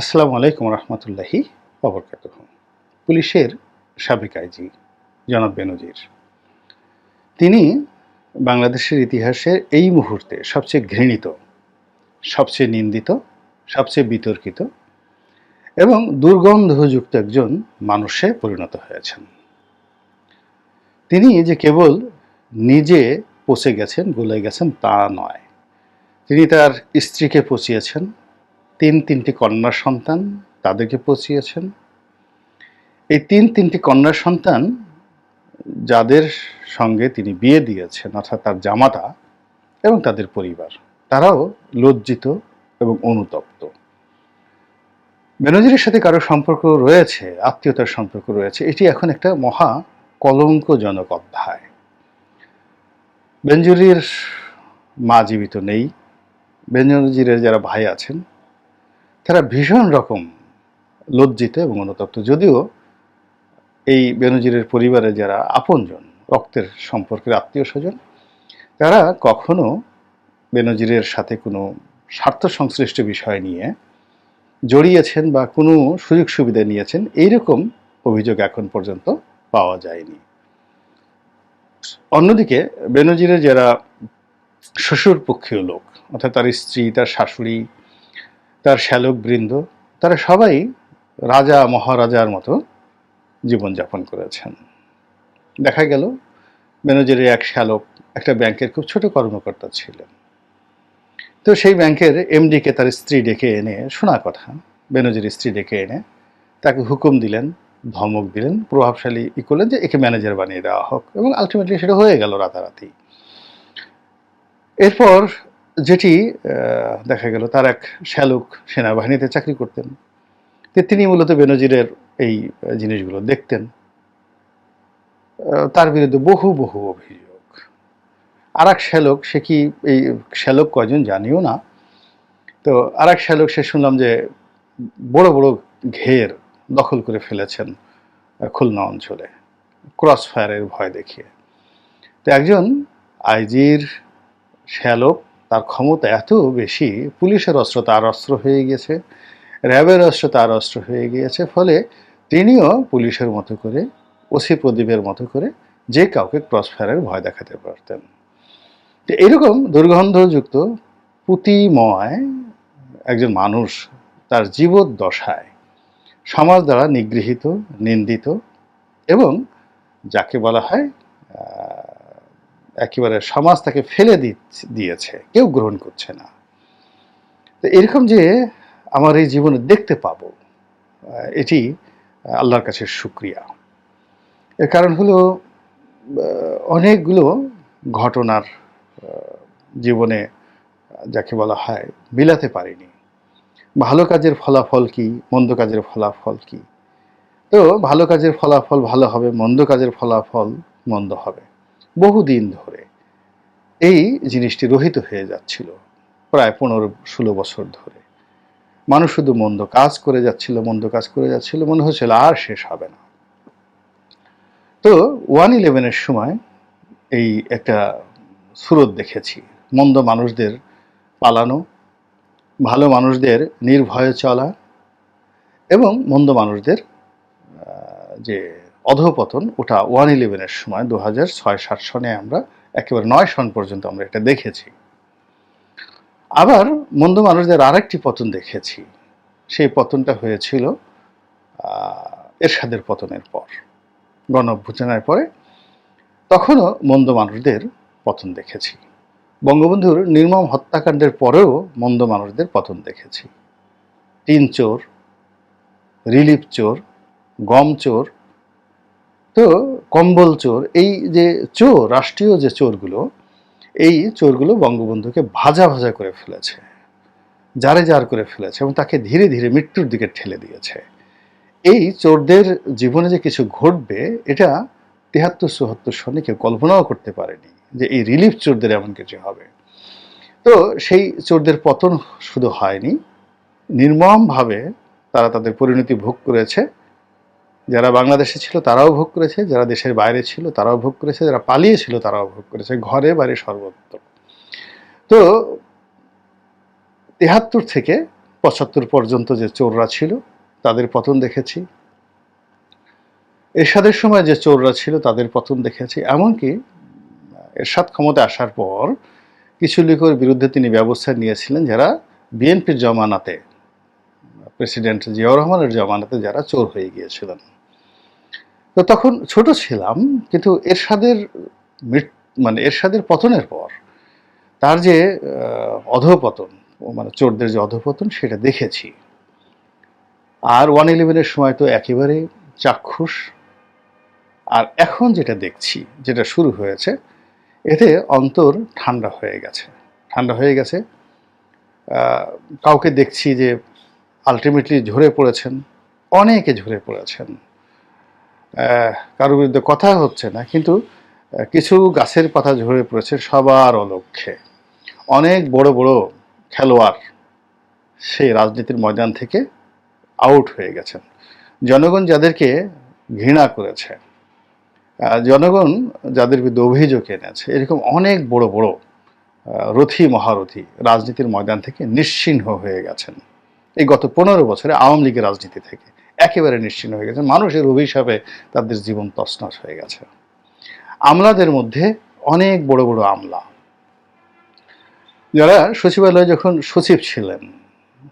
আসসালামু আলাইকুম রহমতুল্লাহি অবরকাত পুলিশের সাবেক আইজি, জনাব বেনজির। তিনি বাংলাদেশের ইতিহাসে এই মুহূর্তে সবচেয়ে ঘৃণিত, সবচেয়ে নিন্দিত, সবচেয়ে বিতর্কিত এবং দুর্গন্ধযুক্ত একজন মানুষে পরিণত হয়েছেন। তিনি যে কেবল নিজে পচে গেছেন, গলে গেছেন তা নয়। তিনি তার স্ত্রীকে পচিয়েছেন তিন তিনটি কন্যা সন্তান তাদেরকে পচিয়েছেন এই তিন তিনটি কন্যা সন্তান যাদের সঙ্গে তিনি বিয়ে দিয়েছেন, অর্থাৎ তার জামাতা এবং তাদের পরিবার, তারাও লজ্জিত এবং অনুতপ্ত। বেনজিরের সাথে কারও সম্পর্ক রয়েছে, আত্মীয়তার সম্পর্ক রয়েছে, এটি এখন একটা মহা কলঙ্কজনক অধ্যায়। বেঞ্জুরির মা জীবিত নেই, বেনজিরের যারা ভাই আছেন ভীষণ রকম লজ্জিত এবং অনুতপ্ত। যদিও এই বেনজিরের পরিবারে যারা আপনজন, রক্তের সম্পর্কের আত্মীয় স্বজন তারা কখনো বেনজিরের সাথে কোনো স্বার্থ সংশ্লিষ্ট বিষয় নিয়ে জড়িয়েছেন বা কোনো সুযোগ সুবিধা নিয়েছেন, এইরকম অভিযোগ এখন পর্যন্ত পাওয়া যায়নি। অন্যদিকে বেনজিরের যারা শ্বশুর পক্ষীয় লোক, অর্থাৎ তার স্ত্রী, তার শাশুড়ি তার শ্যালক বৃন্দ, তারা সবাই রাজা, মহারাজার মতো জীবনযাপন করেছেন। দেখা গেল বেনজিরের এক শ্যালক একটা ব্যাংকের খুব ছোট কর্মকর্তা ছিলেন। তো সেই ব্যাংকের এমডিকে তার স্ত্রী ডেকে এনে শোনা কথা। বেনজির স্ত্রী ডেকে এনে তাকে হুকুম দিলেন, ধমক দিলেন, প্রভাবশালী ই করলেন যে একে ম্যানেজার বানিয়ে দেওয়া হোক এবং আলটিমেটলি সেটা হয়ে গেল রাতারাতি। এরপর যেটি দেখা গেল তার এক শ্যালক সেনাবাহিনীতে চাকরি করতেন। তিনি মূলত বেনজিরের এই জিনিসগুলো দেখতেন। তার বিরুদ্ধে বহু বহু অভিযোগ। আর এক শ্যালক, সে কি এই শ্যালক কয়জন জানিও না। তো আর এক শ্যালক, সে শুনলাম যে বড় বড় ঘের দখল করে ফেলেছেন খুলনা অঞ্চলে। ক্রস ফায়ারের ভয় দেখিয়ে। তো একজন আইজির শ্যালক তার ক্ষমতা এত বেশি, পুলিশের অস্ত্র তার অস্ত্র হয়ে গিয়েছে র্যাবের অস্ত্র তার অস্ত্র হয়ে গিয়েছে, ফলে তিনিও পুলিশের মতো করে, ওসি প্রদীপের মতো করে যে কাউকে ক্রস ফায়ারের ভয় দেখাতে পারতেন। তো এরকম দুর্গন্ধযুক্ত পুতিময় একজন মানুষ তার জীবদ্দশায় সমাজ দ্বারা নিগৃহীত, নিন্দিত এবং যাকে বলা হয় একেবারে সমাজ তাকে ফেলে দিয়েছে। কেউ গ্রহণ করছে না। তো এরকম যে আমার এই জীবনে দেখতে পাবো এটি আল্লাহর কাছে সুক্রিয়া এর কারণ হলো অনেকগুলো ঘটনার জীবনে যাকে বলা হয় বিলাতে পারিনি। ভালো কাজের ফলাফল কি, মন্দ কাজের ফলাফল কি? তো ভালো কাজের ফলাফল ভালো হবে, মন্দ কাজের ফলাফল মন্দ হবে। বহুদিন ধরে এই জিনিসটি রহিত হয়ে যাচ্ছিল, প্রায় পনেরো ষোলো বছর ধরে। মানুষ শুধু মন্দ কাজ করে যাচ্ছিল, মন্দ কাজ করে যাচ্ছিল, মনে হচ্ছিল আর শেষ হবে না। তো ওয়ান ইলেভেনের সময় এই একটা সুরত দেখেছি, মন্দ মানুষদের পালানো, ভালো মানুষদের নির্ভয়ে চলা এবং মন্দ মানুষদের যে অধপতন, ওটা ওয়ান ইলেভেনের সময় দু হাজার ছয় সাত সনে আমরা একেবারে নয় সন পর্যন্ত আমরা এটা দেখেছি। আবার মন্দ মানুষদের আরেকটি পতন দেখেছি। সেই পতনটা হয়েছিল এরশাদের পতনের পর। গণ অভ্যুত্থানের পরে তখনও মন্দ মানুষদের পতন দেখেছি। বঙ্গবন্ধুর নির্মম হত্যাকাণ্ডের পরেও মন্দ মানুষদের পতন দেখেছি। তিন চোর, রিলিফ চোর, গম চোর তো কম্বল চোর, এই যে চোর, রাষ্ট্রীয় যে চোরগুলো, এই চোরগুলো বঙ্গবন্ধুকে ভাজা ভাজা করে ফেলেছে, জারে জার করে ফেলেছে এবং তাকে ধীরে ধীরে মৃত্যুর দিকে ঠেলে দিয়েছে। এই চোরদের জীবনে যে কিছু ঘটবে, এটা তেহাত্তর চুহাত্তর সনে কেউ কল্পনাও করতে পারেনি যে এই রিলিফ চোরদের এমন কিছু হবে। তো সেই চোরদের পতন শুধু হয়নি, নির্মমভাবে তারা তাদের পরিণতি ভোগ করেছে। যারা বাংলাদেশে ছিল তারাও ভোগ করেছে, যারা দেশের বাইরে ছিল তারাও ভোগ করেছে, যারা পালিয়ে ছিল তারাও ভোগ করেছে, ঘরে বাইরে সর্বত্র। তো তেহাত্তর থেকে পঁচাত্তর পর্যন্ত যে চোররা ছিল, তাদের পতন দেখেছি। এরশাদের সময় যে চোররা ছিল, তাদের পতন দেখেছি। এমনকি এরশাদ ক্ষমতা আসার পর কিছু লোকের বিরুদ্ধে তিনি ব্যবস্থা নিয়েছিলেন, যারা বিএনপির জমানাতে, প্রেসিডেন্ট জিয়াউর রহমানের জমানাতে যারা চোর হয়ে গিয়েছিলেন। তো তখন ছোট ছিলাম, কিন্তু এরশাদের মানে এরশাদের পতনের পর তার যে অধঃপতন মানে চোরদের যে অধঃপতন সেটা দেখেছি। আর ওয়ান ইলেভেনের সময় তো একেবারে চাক্ষুষ। আর এখন যেটা দেখছি, যেটা শুরু হয়েছে, এতে অন্তর ঠান্ডা হয়ে গেছে। ঠান্ডা হয়ে গেছে কাউকে দেখছি যে আলটিমেটলি ঝরে পড়েছেন, অনেকে ঝরে পড়েছেন। কারোর বিরুদ্ধে কথা হচ্ছে না, কিন্তু কিছু গাছের পাতা ঝরে পড়েছে সবার অলক্ষ্যে অনেক বড় বড় খেলোয়াড় সেই রাজনীতির ময়দান থেকে আউট হয়ে গেছেন। জনগণ যাদেরকে ঘৃণা করেছে জনগণ যাদের বিরুদ্ধে অভিযোগ এনেছে, এরকম অনেক বড় বড় রথী মহারথী রাজনীতির ময়দান থেকে নিশ্চিহ্ন হয়ে গেছেন। এই গত পনেরো বছরে আওয়ামী লীগের রাজনীতি থেকে একেবারে নিশ্চিহ্ন হয়ে গেছে। মানুষের অভিশাপে তাদের জীবন তছনছ হয়ে গেছে। আমলাদের মধ্যে অনেক বড় বড় আমলা। যারা সচিবালয়ে যখন সচিব ছিলেন,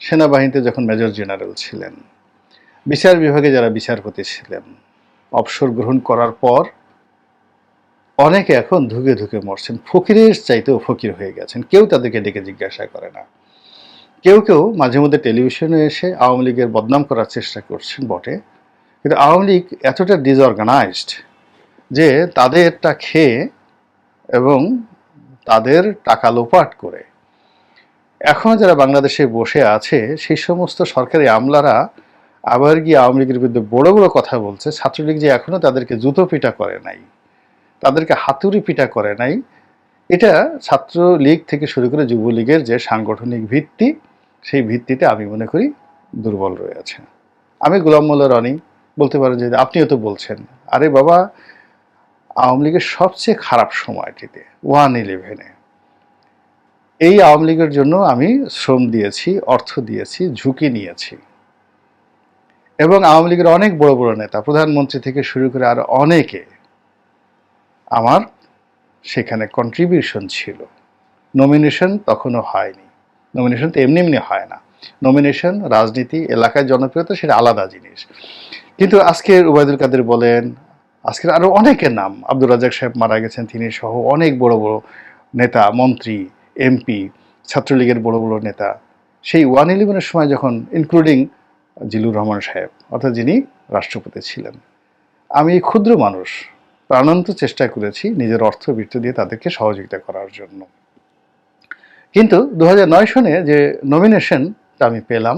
সেনাবাহিনীতে যখন মেজর জেনারেল ছিলেন, বিচার বিভাগে যারা বিচারপতি ছিলেন, অবসর গ্রহণ করার পর অনেকে এখন ধুকে ধুকে মরছেন। ফকিরের চাইতেও ফকির হয়ে গেছেন। কেউ তাদেরকে ডেকে জিজ্ঞাসা করে না। কেউ কেউ মাঝে মধ্যে টেলিভিশনে এসে আওয়ামী লীগের বদনাম করার চেষ্টা করছেন বটে, কিন্তু আওয়ামী লীগ এতটা ডিসঅর্গানাইজড যে তাদেরটা খেয়ে এবং তাদের টাকা লোপাট করে। এখনও যারা বাংলাদেশে বসে আছে, সেই সমস্ত সরকারি আমলারা আবার গিয়ে আওয়ামী লীগের বিরুদ্ধে বড় বড় কথা বলছে, ছাত্রলীগ যে এখনও তাদেরকে জুতো পিটা করে নাই, তাদেরকে হাতুড়ি পিটা করে নাই, এটা ছাত্রলীগ থেকে শুরু করে যুবলীগের যে সাংগঠনিক ভিত্তি সেই ভিত্তিতে আমি মনে করি দুর্বল রয়েছে আমি গোলাম মোল্লা রনি, বলতে পারেন যে আপনিও তো বলছেন, আরে বাবা, আওয়ামী লীগের সবচেয়ে খারাপ সময়টিতে ওয়ান ইলেভেনে এই আওয়ামী লীগের জন্য আমি শ্রম দিয়েছি, অর্থ দিয়েছি, ঝুঁকি নিয়েছি। এবং আওয়ামী লীগের অনেক বড় বড় নেতা, প্রধানমন্ত্রী থেকে শুরু করে আর অনেকে আমার সেখানে কন্ট্রিবিউশন ছিল। নমিনেশন তখনও হয়নি। নমিনেশন তো এমনি এমনি হয় না। নমিনেশন রাজনীতি এলাকায় জনপ্রিয়তা সেটা আলাদা জিনিস। কিন্তু আজকের উবায়দুল কাদের বলেন, আজকের আরও অনেকের নাম, আব্দুর রাজাক সাহেব মারা গেছেন, তিনি সহ অনেক বড় বড় নেতা, মন্ত্রী এমপি ছাত্রলীগের বড় বড় নেতা। সেই ওয়ান ইলেভেনের সময় যখন ইনক্লুডিং জিলুর রহমান সাহেব, অর্থাৎ যিনি রাষ্ট্রপতি ছিলেন। আমি ক্ষুদ্র মানুষ, প্রাণান্ত চেষ্টা করেছি নিজের অর্থ বৃত্ত দিয়ে তাদেরকে সহযোগিতা করার জন্য। কিন্তু দু নয় সনে যে নমিনেশনটা আমি পেলাম,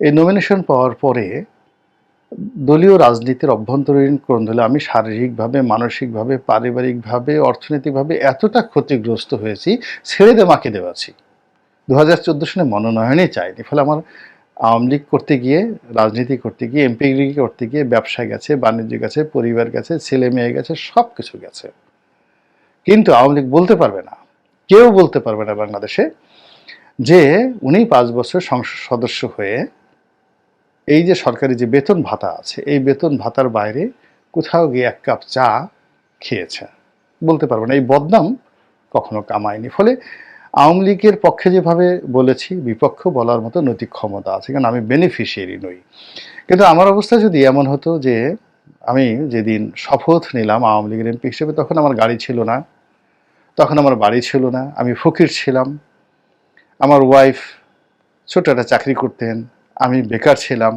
এই নমিনেশন পাওয়ার পরে দলীয় রাজনীতির অভ্যন্তরীণ কোন্দলে আমি শারীরিকভাবে, মানসিকভাবে, পারিবারিকভাবে, অর্থনৈতিকভাবে এতটা ক্ষতিগ্রস্ত হয়েছি, ছেড়ে দে মাকে দেওয়াছি দু হাজার চোদ্দ সনে মনোনয়নই চাইনি, ফলে আমার আওয়ামী লীগ করতে গিয়ে, রাজনীতি করতে গিয়ে এমপিগিরি করতে গিয়ে ব্যবসা গেছে, বাণিজ্য গেছে, পরিবার গেছে ছেলে মেয়ে গেছে সব কিছু গেছে। কিন্তু আওয়ামী লীগ বলতে পারবে না। কেউ বলতে পারবে না বাংলাদেশে যে উনি পাঁচ বছর সংসদ সদস্য হয়ে এই যে সরকারি যে বেতন ভাতা আছে, এই বেতন ভাতার বাইরে কোথাও গিয়ে এক কাপ চা খেয়েছে। বলতে পারবে না। এই বদনাম কখনো কামায়নি। ফলে আওয়ামী লীগের পক্ষে যেভাবে বলেছি, বিপক্ষ বলার মতো নৈতিক ক্ষমতা আছে, কারণ আমি বেনিফিশিয়ারি নই। কিন্তু আমার অবস্থা যদি এমন হতো যে আমি যেদিন শপথ নিলাম আওয়ামী লীগের এমপি হিসেবে, তখন আমার গাড়ি ছিল না। তখন আমার বাড়ি ছিল না, আমি ফকির ছিলাম। আমার ওয়াইফ ছোট একটা চাকরি করতেন, আমি বেকার ছিলাম।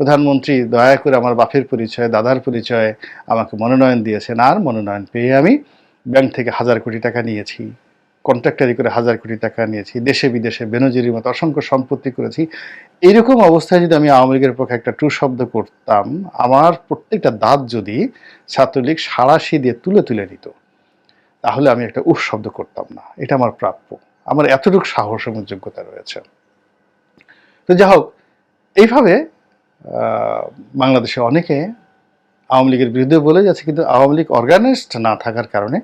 প্রধানমন্ত্রী দয়া করে আমার বাপের পরিচয়, দাদার পরিচয় আমাকে মনোনয়ন দিয়েছেন। আর মনোনয়ন পেয়ে আমি ব্যাংক থেকে হাজার কোটি টাকা নিয়েছি। কন্ট্রাক্টারি করে হাজার কোটি টাকা নিয়েছি। দেশে বিদেশে বেনজিরির মতো অসংখ্য সম্পত্তি করেছি। এইরকম অবস্থায় যদি আমি আওয়ামী লীগের পক্ষে একটা টু শব্দ করতাম, আমার প্রত্যেকটা দাঁত যদি ছাত্রলীগ সাড়াশি দিয়ে তুলে তুলে নিত। তাহলে আমি একটা উফ শব্দ করতাম না। এটা আমার প্রাপ্য। আমার এতটুকু সাহস এবং যোগ্যতা রয়েছে। তো যা হোক, এইভাবে বাংলাদেশে অনেকে আওয়ামী লীগের বিরুদ্ধে বলে যাচ্ছে, কিন্তু আওয়ামী লীগ অর্গানাইজড না থাকার কারণে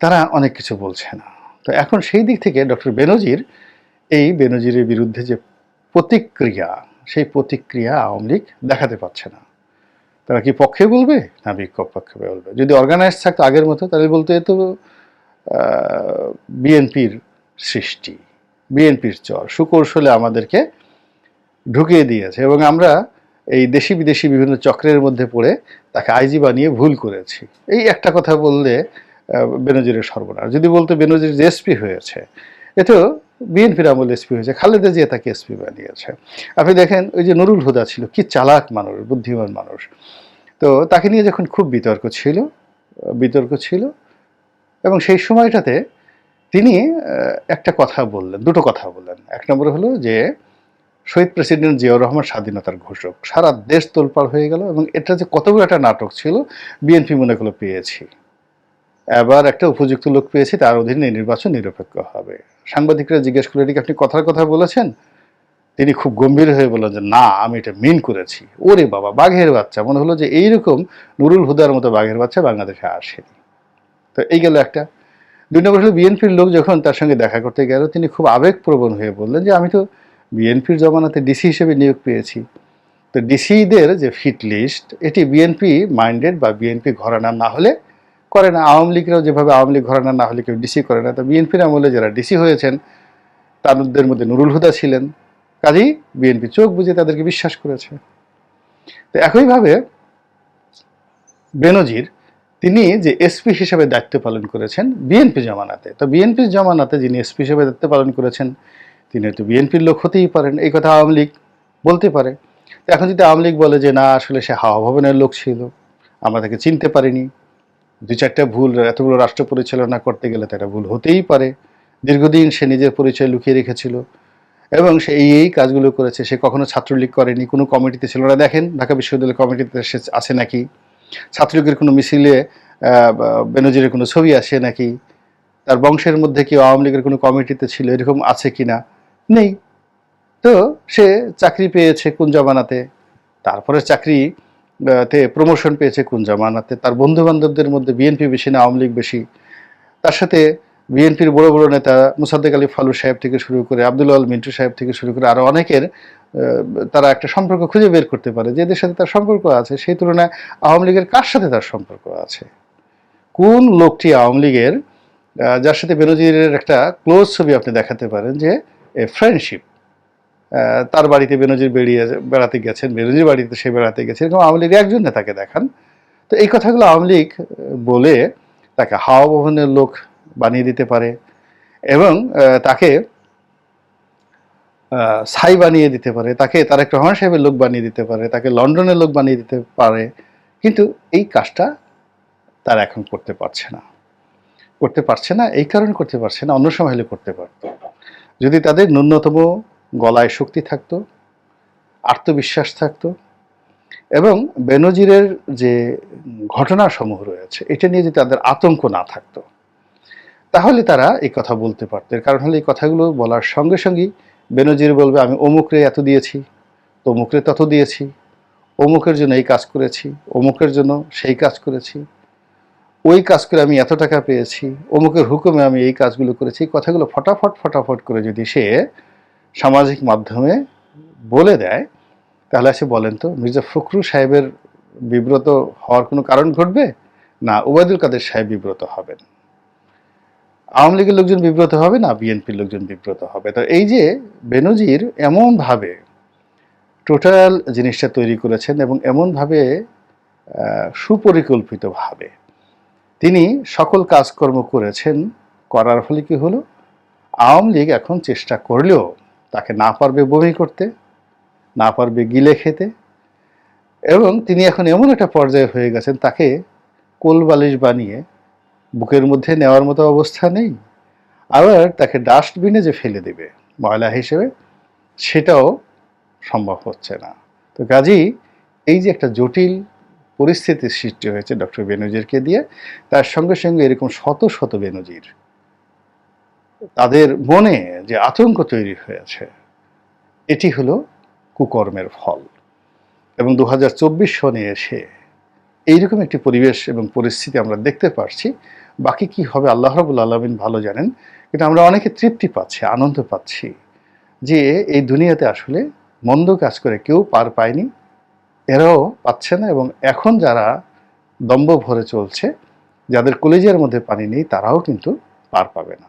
তারা অনেক কিছু বলছে না। তো এখন সেই দিক থেকে ডক্টর বেনজির এই বেনজিরের বিরুদ্ধে যে প্রতিক্রিয়া, সেই প্রতিক্রিয়া আওয়ামী লীগ দেখাতে পারছে না। তারা কি পক্ষে বলবে? না, বিক্ষোভ পক্ষে বলবে। যদি অর্গানাইজ থাকতো আগের মতো, তাহলে বলতো এ তো বিএনপির সৃষ্টি, বিএনপির চর, সুকৌশলে আমাদেরকে ঢুকিয়ে দিয়েছে। এবং আমরা এই দেশি বিদেশি বিভিন্ন চক্রের মধ্যে পড়ে তাকে আইজি বানিয়ে ভুল করেছি। এই একটা কথা বললে বেনজিরের সর্বনাশ। যদি বলতো বেনজির যে এসপি হয়েছে এটাও বিএনপির আমল এসপি হয়েছে, খালেদা জিয়া তাকে এসপি বানিয়েছে। আপনি দেখেন, ওই যে নুরুল হুদা ছিল, কি চালাক মানুষ, বুদ্ধিমান মানুষ। তো তাকে নিয়ে যখন খুব বিতর্ক ছিল বিতর্ক ছিল, এবং সেই সময়টাতে তিনি একটা কথা বললেন, দুটো কথা বললেন। এক নম্বর হলো যে, শহীদ প্রেসিডেন্ট জিয়াউর রহমান স্বাধীনতার ঘোষক। সারা দেশ তোলপাড় হয়ে গেল, এবং এটা যে কত বড় একটা নাটক ছিল, বিএনপি মনে করল পেয়েছি। এবার একটা উপযুক্ত লোক পেয়েছি, তার অধীনে নির্বাচন নিরপেক্ষ হবে। সাংবাদিকরা জিজ্ঞেস করল "এটা আপনি কথার কথা বলেছেন? তিনি খুব গম্ভীর হয়ে বললেন যে, না, আমি এটা মিন করেছি। ওরে বাবা, বাঘের বাচ্চা। মনে হলো যে, এইরকম নুরুল হুদার মতো বাঘের বাচ্চা বাংলাদেশে আসেনি। তো এই গেল একটা। দুই নম্বর হলো, বিএনপির লোক যখন তার সঙ্গে দেখা করতে গেল, তিনি খুব আবেগপ্রবণ হয়ে বললেন যে, আমি তো বিএনপির জমানাতে ডিসি হিসেবে নিয়োগ পেয়েছি। তো ডিসিদের যে ফিট লিস্ট, এটি বিএনপি মাইন্ডেড বা বিএনপি ঘরানা না হলে করে না, আওয়ামী লীগরাও যেভাবে আওয়ামী লীগ ঘরানা না হলে কেউ ডিসি করে না। তো বিএনপির আমলে যারা ডিসি হয়েছেন, তাদের মধ্যে নুরুল হুদা ছিলেন। কাজেই বিএনপি চোখ বুঝে তাদেরকে বিশ্বাস করেছে। তো একইভাবে বেনজির, তিনি যে এসপি হিসেবে দায়িত্ব পালন করেছেন বিএনপি জমানাতে। তো বিএনপির জমানাতে যিনি এসপি হিসেবে দায়িত্ব পালন করেছেন, তিনি হয়তো বিএনপির লোক হতেই পারেন। এই কথা আওয়ামী লীগ বলতে পারে। এখন যদি আওয়ামী লীগ বলে যে, না, আসলে সে হাওয়া ভবনের লোক ছিল, আমরা তাকে চিনতে পারিনি। দু চারটা ভুল, এতগুলো রাষ্ট্র পরিচালনা করতে গেলে তো ভুল হতেই পারে। দীর্ঘদিন সে নিজের পরিচয় লুকিয়ে রেখেছিল এবং সে এই এই কাজগুলো করেছে। সে কখনো ছাত্রলীগ করেনি, কোনো কমিটিতে ছিল না। দেখেন, ঢাকা বিশ্ববিদ্যালয় কমিটিতে সে আছে নাকি? ছাত্রলীগের কোনো মিছিলে বেনজিরের কোনো ছবি আসে নাকি? তার বংশের মধ্যে কি আওয়ামী লীগের কোনো কমিটিতে ছিল? এরকম আছে কি না নেই। তো সে চাকরি পেয়েছে কোন জমানাতে? তারপরে চাকরি তে প্রমোশন পেয়েছে কোন জামানাতে? তার বন্ধু বান্ধবদের মধ্যে বিএনপি বেশি না, আওয়ামী লীগ বেশি। তার সাথে বিএনপির বড় বড় নেতা মুসাদ্দেক আলী ফালু সাহেব থেকে শুরু করে আব্দুল আল মিন্টু সাহেব থেকে শুরু করে আরও অনেকের তারা একটা সম্পর্ক খুঁজে বের করতে পারে যে এদের সাথে তার সম্পর্ক আছে। সেই তুলনায় আওয়ামী লীগের কার সাথে তার সম্পর্ক আছে? কোন লোকটি আওয়ামী লীগের যার সাথে বেনজিরের একটা ক্লোজ ছবি আপনি দেখাতে পারেন যে, এ ফ্রেন্ডশিপ তার বাড়িতে বেনজির বেরিয়ে বেড়াতে গেছেন, বেনজির বাড়িতে সে বেড়াতে গেছে এরকম আওয়ামী লীগের একজন নেতাকে দেখান। তো এই কথাগুলো আওয়ামী লীগ বলে তাকে হাওয়া ভবনের লোক বানিয়ে দিতে পারে এবং তাকে সাই বানিয়ে দিতে পারে, তাকে তারেক রহমান সাহেবের লোক বানিয়ে দিতে পারে, তাকে লন্ডনের লোক বানিয়ে দিতে পারে। কিন্তু এই কাজটা তারা এখন করতে পারছে না। করতে পারছে না, এই কারণে করতে পারছে না, অন্য সময় হলে করতে পারতো। যদি তাদের ন্যূনতম গলায় শক্তি থাকত, আত্মবিশ্বাস থাকতো এবং বেনজিরের যে ঘটনাসমূহ রয়েছে, এটা নিয়ে যদি তাদের আতঙ্ক না থাকতো, তাহলে তারা এই কথা বলতে পারত। এর কারণ হলো এই কথাগুলো বলার সঙ্গে সঙ্গেই বেনজির বলবে, আমি অমুকরে এত দিয়েছি, তমুকরে তত দিয়েছি, অমুকের জন্য এই কাজ করেছি, অমুকের জন্য সেই কাজ করেছি, ওই কাজ করে আমি এত টাকা পেয়েছি, অমুকের হুকুমে আমি এই কাজগুলো করেছি। কথাগুলো ফটাফট ফটাফট করে যদি সে সামাজিক মাধ্যমে বলে দেয়, তাহলে সে বলেন তো, মির্জা ফখরুল সাহেবের বিব্রত হওয়ার কোনো কারণ ঘটবে? না, ওবায়দুল কাদের সাহেব বিব্রত হবেন। আওয়ামী লীগের লোকজন বিব্রত হবে না, বিএনপির লোকজন বিব্রত হবে? তো এই যে বেনজির এমনভাবে টোটাল জিনিসটা তৈরি করেছেন এবং এমনভাবে সুপরিকল্পিতভাবে তিনি সকল কাজকর্ম করেছেন, করার ফলে কি হলো? আওয়ামী লীগ এখন চেষ্টা করলেও তাকে না পারবে বমি করতে, না পারবে গিলে খেতে, এবং তিনি এখন এমন একটা পর্যায়ে হয়ে গেছেন, তাকে কোলবালিশ বানিয়ে বুকের মধ্যে নেওয়ার মতো অবস্থা নেই, আবার তাকে ডাস্টবিনে যে ফেলে দেবে ময়লা হিসেবে, সেটাও সম্ভব হচ্ছে না। তো কাজেই এই যে একটা জটিল পরিস্থিতির সৃষ্টি হয়েছে ডক্টর বেনজিরকে দিয়ে, তার সঙ্গে সঙ্গে এরকম শত শত বেনজির তাদের মনে যে আতঙ্ক তৈরি হয়েছে, এটি হলো কুকর্মের ফল। এবং দু হাজার চব্বিশ সনে এসে এইরকম একটি পরিবেশ এবং পরিস্থিতি আমরা দেখতে পারছি। বাকি কি হবে আল্লাহ রবুল আলমিন ভালো জানেন, কিন্তু আমরা অনেকে তৃপ্তি পাচ্ছি, আনন্দ পাচ্ছি যে এই দুনিয়াতে আসলে মন্দ কাজ করে কেউ পার পায়নি, এরাও পাচ্ছে না এবং এখন যারা দম্ব ভরে চলছে, যাদের কলেজের মধ্যে পানি নেই, তারাও কিন্তু পার পাবে না।